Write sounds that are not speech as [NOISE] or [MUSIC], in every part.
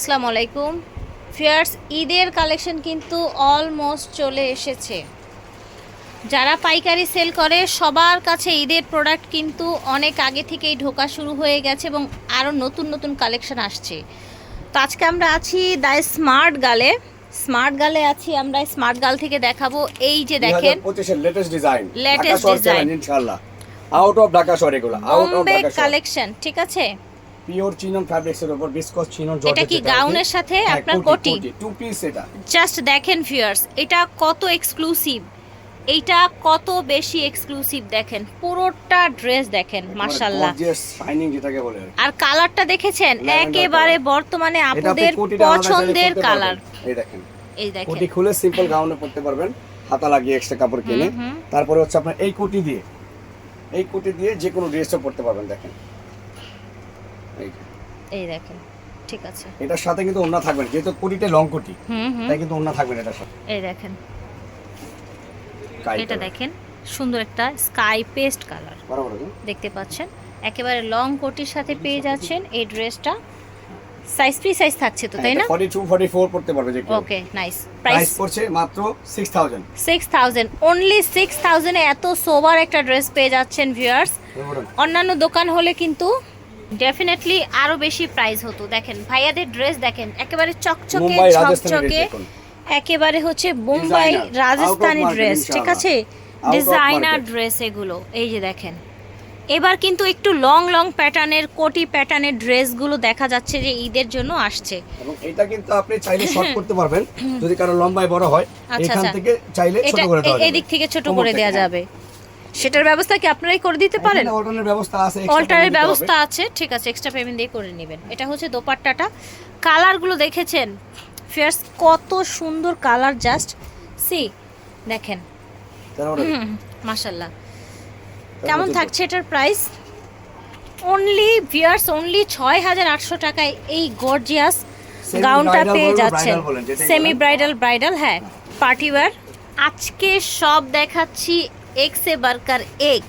আসসালামু আলাইকুম। ফিয়ার্স ঈদের কালেকশন কিন্তু অলমোস্ট চলে এসেছে। যারা পাইকারি সেল করে সবার কাছে ঈদের প্রোডাক্ট কিন্তু অনেক আগে থেকেই ঢোকা শুরু হয়ে গেছে এবং আরও নতুন নতুন কালেকশন আসছে। তো আজকে আমরা আছি দ্য স্মার্ট গালে। স্মার্ট গালে আছি আমরা স্মার্ট গাল থেকে দেখাবো। এই যে দেখেন লেটেস্ট ডিজাইন Latest design. ইনশাআল্লাহ। আউট অফ ঢাকা শহর এগুলো আউট অফ ঢাকা কালেকশন ঠিক আছে? পিওর চিনন ফ্যাব্রিক্স এর উপর বিসকস চিনন জর্জেট এটা কি গাউনের সাথে আপনার কোটি? টু পিস এটা। জাস্ট দেখেন ফিয়ার্স এটা কত এক্সক্লুসিভ এইটা কত বেশি এক্সক্লুসিভ দেখেন? পুরোটা ড্রেস দেখেন গর্জিয়াস শাইনিং যেটাকে বলে আর কালারটা দেখেছেন? একেবারে বর্তমানে এটা আপনি আপুদের কোটিটা আলাদা চাইলে পছন্দের কালার এই দেখেন। এই দেখেন। কোটি খুলে সিম্পল গাউনে পড়তে পারবেন। হাতা লাগিয়ে এক্সট্রা কাপড় কিনে। তারপরে হচ্ছে আপনার এই কোটি দিয়ে এই কোটি দিয়ে যে কোনো ড্রেসও পড়তে পারবেন দেখেন। এই দেখেন ঠিক আছে। এটার সাথে কিন্তু ওন্না থাকবেন যেহেতু কোটিটা লং কোটি তাই কিন্তু ওন্না থাকবেন এটার সাথে। এই দেখেন। এটা দেখেন সুন্দর একটা স্কাই পেস্ট কালার বরাবর দেখতে পাচ্ছেন? একেবারে লং কোটির সাথে পেয়ে যাচ্ছেন এই ড্রেসটা। সাইজ ফ্রি সাইজ থাকছে তো তাই না? 42 44 পড়তে পারবে যে ওকে নাইস প্রাইস পড়ছে মাত্র 6000 সিক্স থাউজেন্ড অনলি সিক্স থাউজেন্ডে এত সোবার একটা ড্রেস পেয়ে যাচ্ছেন ভিউয়ার্স অন্যান্য দোকান হলে কিন্তু ডেফিনেটলি আরও বেশি প্রাইস হতো। দেখেন ভাইয়াদের ড্রেস দেখেন একেবারে চকচকে ঝকঝকে একেবারে হচ্ছে মুম্বাই Designer, রাজস্থানি ড্রেস ঠিক আছে? ডিজাইনার ড্রেস এগুলো এই যে দেখেন। এবার কিন্তু একটু লং লং প্যাটার্নের কোটি প্যাটার্নের ড্রেসগুলো দেখা যাচ্ছে যে ঈদের জন্য আসছে। এবং এটা কিন্তু আপনি চাইলে শর্ট [LAUGHS] করতে পারবেন। যদি কারও লম্বায় বড় হয় আচ্ছা, এখান আচ্ছা। থেকে চাইলে ছোট করে দেওয়া এ- এদিক থেকে ছোট করে দেওয়া যাবে। সেটার ব্যবস্থা কি আপনারাই করে দিতে পারেন? অল্টারনেট ব্যবস্থা আছে অল্টারের ব্যবস্থা আছে ঠিক আছে এক্সট্রা পেমেন্ট দিয়ে করে নেবেন। এটা হচ্ছে দোপাট্টাটা। কালারগুলো দেখেছেন? ফিয়ার্স কত সুন্দর কালার জাস্ট। সি দেখেন। মাশাল্লাহ কেমন থাকছে এটার প্রাইস অনলি ভিয়ার্স অনলি ছয় হাজার আটশো টাকায় এই গর্জিয়াস গাউনটা পেয়ে যাচ্ছেন। সেমি ব্রাইডাল ব্রাইডাল হ্যাঁ পার্টি ওয়্যার আজকে সব দেখাচ্ছি এক্সে বার্কার এক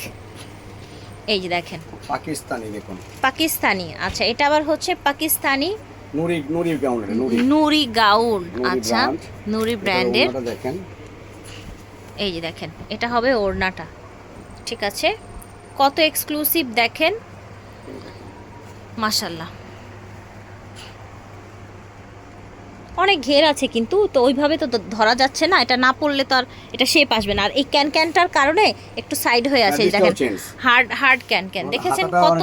এই যে দেখেন। পাকিস্তানি দেখুন। পাকিস্তানি। আচ্ছা এটা আবার হচ্ছে পাকিস্তানি? নুরি নুরি গাউন নুরি। নুরি গাউন। আচ্ছা নুরি ব্র্যান্ডের। দেখেন। এই যে দেখেন এটা হবে ওড়নাটা। ঠিক আছে? কত এক্সক্লুসিভ দেখেন? মাশাল্লাহ অনেক ঘের আছে কিন্তু তো ওইভাবে তো ধরা যাচ্ছে না। এটা না পড়লে তো আর এটা শেপ আসবে না। আর এই ক্যান ক্যানটার কারণে একটু সাইড হয়ে আছে এই দেখেন হার্ড হার্ড ক্যান ক্যান। দেখেছেন কত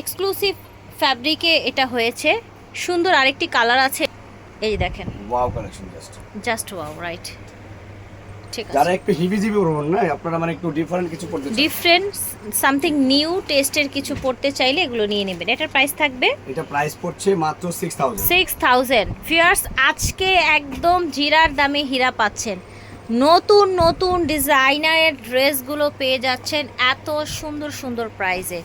এক্সক্লুসিভ ফ্যাব্রিকে এটা হয়েছে। সুন্দর আরেকটি কালার আছে। এই দেখেন। Wow collection just just wow right ঠিক যারা একটু হিবিজিবি উড়বেন না আপনারা মানে একটু ডিফারেন্ট কিছু চান। ডিফারেন্ট সামথিং নিউ টেস্টের কিছু পড়তে চাইলে এগুলো নিয়ে নেবেন। এটার প্রাইস থাকবে? এটা প্রাইস পড়ছে মাত্র 6000 সিক্স থাউজেন্ড ফিয়ার্স আজকে একদম জিরার দামে হীরা পাচ্ছেন। নতুন নতুন ডিজাইনারের ড্রেসগুলো পেয়ে যাচ্ছেন এত সুন্দর সুন্দর প্রাইসে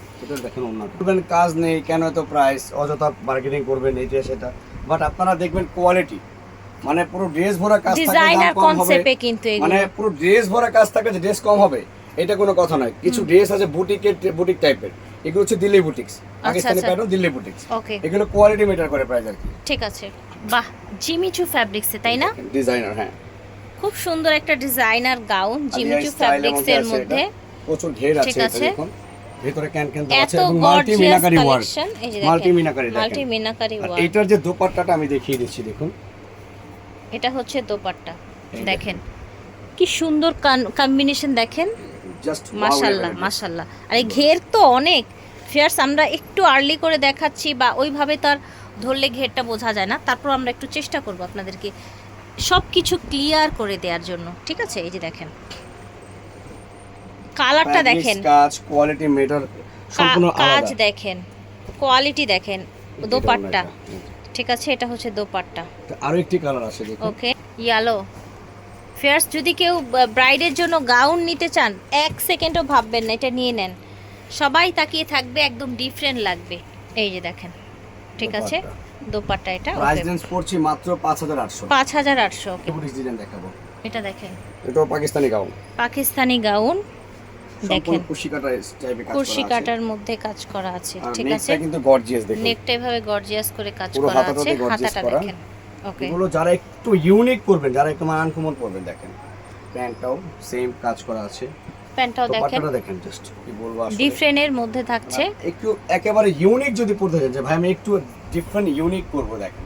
দেখেন কাজ নেই কেন এত প্রাইস অযথা বার্গেনিং করবেন এটা সেটা। বাট আপনারা দেখবেন কোয়ালিটি মানে পুরো ড্রেস ভরা কাজ ডিজাইনার কনসেপ্টে কিন্তু মানে পুরো ড্রেস ভরা কাজ থাকলে যে ড্রেস কম হবে এটা কোনো কথা নয়। কিছু ড্রেস আছে বুটিকের বুটিক টাইপের এগুলো হচ্ছে Delhi boutiques Pakistani. Pattern Delhi boutiques okay এগুলো কোয়ালিটি মেটার করে প্রাইস আর কি। ঠিক আছে। বাহ জিমিচু ফ্যাব্রিক্সে তাই না? ডিজাইনার হ্যাঁ। খুব সুন্দর একটা ডিজাইনার গাউন জিমিচু ফ্যাব্রিক্স এর মধ্যে। প্রচুর ঘের আছে। দেখুন। ভেতরে ক্যান ক্যান আছে এবং multi meenakari work multi meenakari multi meenakari work এটার যে দোপাট্টাটা আমি দেখিয়ে দিচ্ছি দেখুন। এটা হচ্ছে দোপাট্টা দেখেন। কি সুন্দর কম্বিনেশন দেখেন। মাশাল্লাহ মাশাল্লাহ। আর এই ঘের তো অনেক। ফিয়ার্স আমরা একটু আর্লি করে দেখাচ্ছি বা ওইভাবে তার ধরলে ঘেরটা বোঝা যায় না। তারপর আমরা একটু চেষ্টা করব আপনাদেরকে সব কিছু ক্লিয়ার করে দেওয়ার জন্য ঠিক আছে? এই যে দেখেন। কালারটা দেখেন। কাজ কোয়ালিটি মেটার সম্পূর্ণ কাজ দেখেন কোয়ালিটি দেখেন দোপাট্টা। ঠিক আছে এটা হচ্ছে দোপাট্টা। আরও একটি কালার আছে দেখুন। ওকে ইয়ালো ফেয়ার্স যদি কেউ ব্রাইডের জন্য গাউন নিতে চান এক সেকেন্ডও ভাববেন না এটা নিয়ে নেন। সবাই তাকিয়ে থাকবে একদম ডিফারেন্ট লাগবে। এই যে দেখেন ঠিক আছে? দোপাট্টা এটা প্রাইস রেঞ্জ পড়ছে মাত্র 5800 পাঁচ হাজার আটশো ওকে। বুটিক্স ডিজাইন দেখাবো। এটা দেখেন। এটাও পাকিস্তানি গাউন পাকিস্তানি গাউন দেখেন কাজ কুর্শি কাটার মধ্যে কাজ করা আছে ঠিক আছে? নেকটা কিন্তু গর্জিয়াস দেখুন। নেকটা এভাবে গর্জিয়াস করে কাজ করা আছে হাতাটা দেখেন ওকে এগুলো যারা একটু ইউনিক করবেন যারা একটু আনকমন করবেন দেখেন। প্যান্টটাও সেম কাজ করা আছে। প্যান্টটাও দেখেন। দেখেন জাস্ট কি বলব ডিফারেন্টের মধ্যে থাকছে। একটু একেবারে ইউনিক যদি পড়তে চান যে ভাই আমি একটু ডিফারেন্ট ইউনিক করব দেখেন।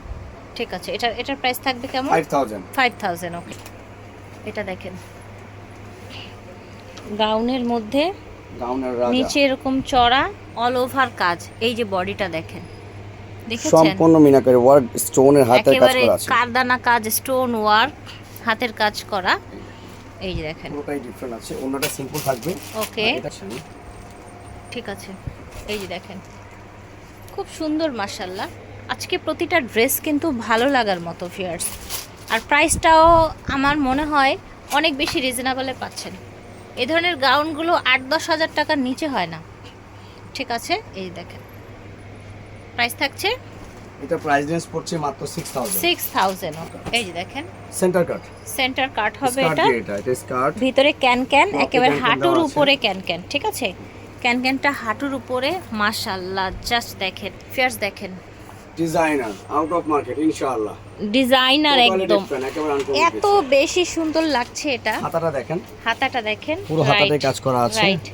ঠিক আছে এটা এটার প্রাইস থাকবে কেমন? Five thousand five thousand okay এটা দেখেন। গাউনের মধ্যে গাউনের রাজা। নিচে এরকম চড়া অল ওভার কাজ। এই যে বডিটা দেখেন। দেখেছেন? সম্পূর্ণ মিনাকারি ওয়ার্ক স্টোনের হাতের কাজ করা আছে। কারদানা কাজ স্টোন ওয়ার্ক হাতের কাজ করা। এই যে দেখেন। পুরোটাই ডিফারেন্ট আছে। অন্যটা সিম্পল থাকবে। ওকে। ঠিক আছে। এই যে দেখেন। খুব সুন্দর মার্শাল্লাহ আজকে প্রতিটা ড্রেস কিন্তু ভালো লাগার মতো ফিয়ার্স আর প্রাইসটাও আমার মনে হয় অনেক বেশি রিজনেবলে পাচ্ছেন। এ ধরনের গাউনগুলো আট দশ হাজার টাকার নিচে হয় না। ঠিক আছে? এই দেখেন। প্রাইস থাকছে? এটা প্রাইস রেঞ্জ পড়ছে মাত্র সিক্স থাউজেন্ড সিক্স থাউজেন্ড এই যে দেখেন। সেন্টার কাট সেন্টার কাট হবে এটা। এটা এটা স্কার্ট ভিতরে ক্যান ক্যান একেবারে হাঁটুর উপরে ক্যান ক্যান ঠিক আছে? ক্যান ক্যানটা হাঁটুর উপরে মাশাল্লাহ জাস্ট দেখেন ফিয়ার্স দেখেন। ডিজাইনার আউট অফ মার্কেট ইনশাআল্লাহ ডিজাইনার একদম। এত বেশি সুন্দর লাগছে এটা। হাতাটা দেখেন। হাতাটা দেখেন। পুরো হাতাতে কাজ করা আছে। রাইট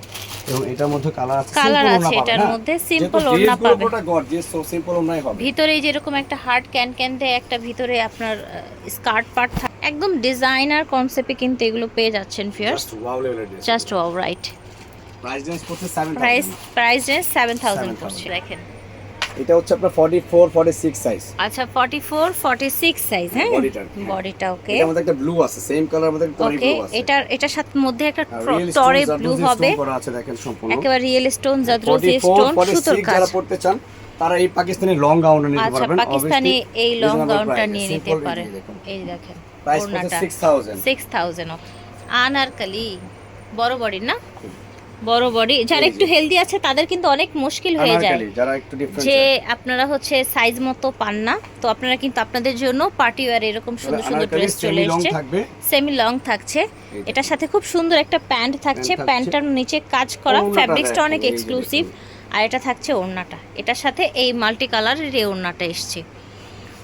এবং এটার মধ্যে কালার আছে simple আছে এটার হ্যাঁ? মধ্যে, dress ওড়না পাবেন। পুরোটা gorgeous, so simple ওড়নাই হবে। ভিতরে যেরকম একটা হার্ড ক্যান ক্যান দিয়ে একটা ভিতরে আপনার স্কার্ট পার্ট থাকে একদম ডিজাইনার কনসেপ্টে কিন্তু এগুলো পেয়ে যাচ্ছেন ফিয়ার্স level এর just wow right Price range পড়ছে 7,000 price price range seven thousand 7,000 পড়ছে। দেখেন। এটা হচ্ছে আপনার 44 46 সাইজ আচ্ছা forty four forty six size হ্যাঁ হ্যাঁ। বডিটা ওকে এটার মধ্যে একটা ব্লু আছে সেম কালার মধ্যে ওকে ব্লু আছে। এটার এটার সাথে মধ্যে একটা টরে ব্লু হবে। করা আছে দেখেন সম্পূর্ণ। একেবারে রিয়েল স্টোন জাদ্রোজি স্টোন সুতোর কাজ। যারা পড়তে চান তারা এই পাকিস্তানি লং গাউন নিতে পারবেন আচ্ছা পারবেন। পাকিস্তানি এই লং গাউনটা নিয়ে নিতে এই পারে এই দেখেন প্রাইস ওড়নাটা। পড়ছে 6000 সিক্স থাউজেন্ড আনারকালি বড় বডি না? বড় বডি যারা একটু হেলদি আছে তাদের কিন্তু অনেক মুশকিল হয়ে যায়। যারা একটু যে আপনারা হচ্ছে সাইজ মতো পান না তো আপনারা কিন্তু আপনাদের জন্য পার্টি ওয়্যার এরকম সুন্দর সুন্দর ড্রেস চলে এসেছে। সেমি লং থাকছে। এটার সাথে খুব সুন্দর একটা প্যান্ট থাকছে। প্যান্টটার নিচে কাজ করা ফ্যাব্রিক্সটা অনেক এক্সক্লুসিভ আর এটা থাকছে ওড়নাটা। এটার সাথে এই মাল্টি কালারের এই ওড়নাটা এসছে।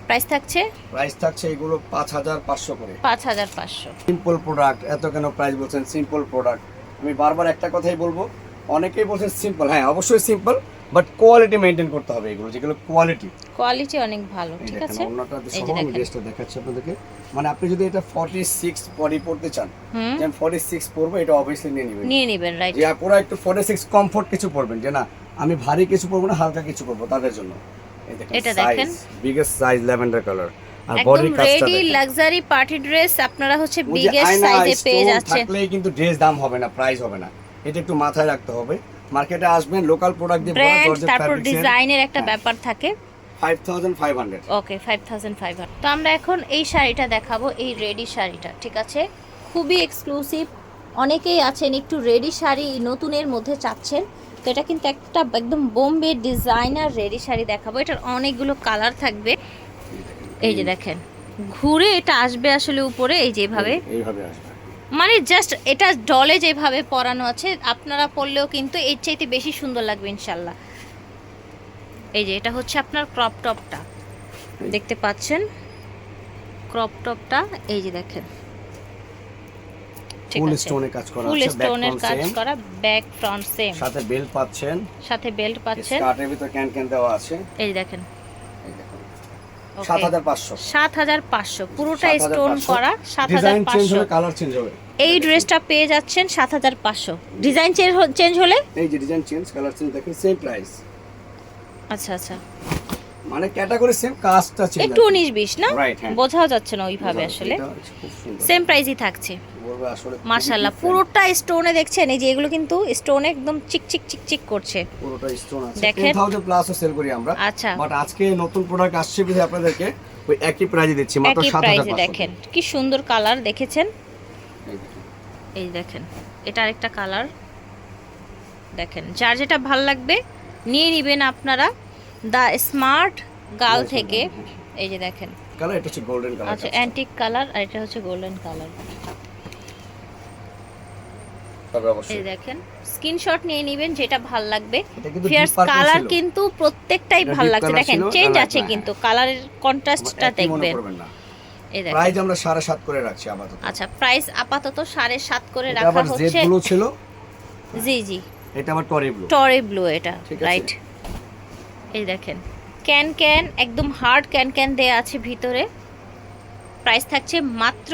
প্রাইস থাকছে? প্রাইস থাকছে এগুলো 5500 করে। পাঁচ হাজার পাঁচশো। সিম্পল প্রোডাক্ট এত কেন প্রাইস বলছেন? সিম্পল প্রোডাক্ট আমি বারবার একটা কথাই বলব অনেকেই বলছেন সিম্পল হ্যাঁ অবশ্যই সিম্পল বাট কোয়ালিটি মেনটেন করতে হবে এগুলো যেগুলো কোয়ালিটি কোয়ালিটি অনেক ভালো ঠিক আছে? অন্যটা সহ আমি ড্রেসটা দেখাচ্ছি আপনাদেরকে। মানে আপনি যদি এটা 46 বডি পড়তে চান হুম। যে আমি 46 পরবো এটা অবভিয়াসলি নিয়ে নেবেন। নিয়ে নেবেন রাইট যে পুরো একটু 46 কমফোর্ট কিছু পরবেন যে না আমি ভারী কিছু পরবো না হালকা কিছু পরবো তাদের জন্য। এই দেখেন এটা দেখেন। বিগেস্ট সাইজ ল্যাভেন্ডার কালার আর একদম বডির কাজটা রেডি লাক্সারি পার্টি ড্রেস আপনারা হচ্ছে বিগেস্ট সাইজে পেয়ে যাচ্ছেন। থাকলেই কিন্তু ড্রেস দাম হবে না প্রাইস হবে না। এটা একটু মাথায় রাখতে হবে। মার্কেটে আসবেন লোকাল প্রোডাক্ট দিয়ে ব্র্যান্ড তারপর ডিজাইনের একটা হ্যাঁ। ব্যাপার থাকে। 5500 ওকে ফাইভ থাউজেন্ড ফাইভ তো আমরা এখন এই শাড়িটা দেখাবো এই রেডি শাড়িটা ঠিক আছে? খুবই এক্সক্লুসিভ অনেকেই আছেন একটু রেডি শাড়ি নতুনের মধ্যে চাচ্ছেন। তো এটা কিন্তু একটা একদম বোম্বে ডিজাইনার রেডি শাড়ি দেখাবো। এটার অনেকগুলো কালার থাকবে। এই যে দেখেন ঘুরে এটা আসবে আসলে উপরে এই যেভাবে এইভাবে আসবে। মানে জাস্ট এটা ডলে যেভাবে পরানো আছে আপনারা পরলেও কিন্তু এর চাইতে বেশি সুন্দর লাগবে ইনশাল্লাহ এই যে এটা হচ্ছে আপনার ক্রপ টপটা দেখতে পাচ্ছেন? ক্রপ টপটা এই যে দেখেন। ফুল আছে। স্টোনে কাজ করা ফুল স্টোনের কাজ করা ব্যাক ফ্রন্ট সেম সাথে বেল্ট পাচ্ছেন। সাথে বেল্ট পাচ্ছেন। স্কার্টের ভিতর ক্যান ক্যান দেওয়া আছে। এই দেখুন। Okay. 7500 সাত হাজার পাঁচশো। পুরোটা স্টোন করা সাত হাজার পাঁচশো। কালার চেঞ্জ হবে। এই ড্রেসটা পেয়ে যাচ্ছেন সাত হাজার পাঁচশো। ডিজাইন চেঞ্জ হলে? এই যে ডিজাইন চেঞ্জ কালার চেঞ্জ দেখেন সেম প্রাইস আচ্ছা আচ্ছা। মানে ক্যাটাগরি সেম কাজটা চেঞ্জ একটু উনিশ বিশ না? হ্যাঁ। বোঝাও যাচ্ছে না ওইভাবে আসলে। সেম প্রাইসই থাকছে। বলব আসলে different। পুরোটা স্টোনে দেখছেন এই যে এগুলো কিন্তু স্টোনে একদম চিক চিক চিক চিক করছে। পুরোটা স্টোন আছে। দেখেন। 10000 প্লাসও সেল করি আমরা। আচ্ছা। বাট আজকে নতুন প্রোডাক্ট আসছে বিধায় আপনাদেরকে ওই একই প্রাইজে দিচ্ছি মাত্র একই 7500 প্রাইসে দেখেন কি সুন্দর কালার দেখেছেন? এই দেখেন। দেখেন এটা আরেকটা কালার দেখেন যার যেটা ভালো লাগবে নিয়ে নেবেন আপনারা দ্য স্মার্ট Nice থেকে। এই যে দেখেন। কালার এটা হচ্ছে গোল্ডেন কালার আচ্ছা অ্যান্টিক কালার আর এটা হচ্ছে গোল্ডেন কালার এই দেখেন স্ক্রিনশট নিয়ে নেবেন যেটা ভালো লাগবে। ফিয়ার্স কালার কিন্তু প্রত্যেকটাই ভালো লাগছে। দেখেন চেঞ্জ আছে কিন্তু কালারের কন্ট্রাস্টটা দেখবেন। প্রাইস আমরা সাড়ে সাত করে রাখছি আপাতত। আচ্ছা প্রাইস আপাতত সাড়ে সাত করে রাখা হচ্ছে। ব্লু ছিল। জি জি। এটা আবার টরি ব্লু টরে ব্লু এটা রাইট এই দেখেন ক্যান ক্যান একদম হার্ড ক্যান ক্যান দেয়া আছে ভিতরে। প্রাইস থাকছে মাত্র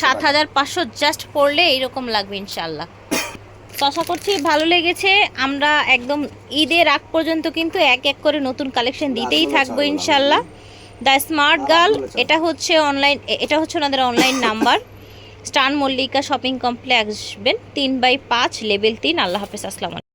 সাত হাজার পাঁচশো জাস্ট পড়লে এইরকম লাগবে ইনশাল্লাহ তো আশা করছি ভালো লেগেছে। আমরা একদম ঈদের আগ পর্যন্ত কিন্তু এক এক করে নতুন কালেকশন দিতেই থাকব ইনশাল্লাহ দ্য স্মার্ট গার্ল এটা হচ্ছে অনলাইন এটা হচ্ছে ওনাদের অনলাইন নাম্বার স্টান মল্লিকা শপিং কমপ্লেক্স আসবেন তিন বাই পাঁচ লেভেল তিন। আল্লাহ হাফেজ আসসালাম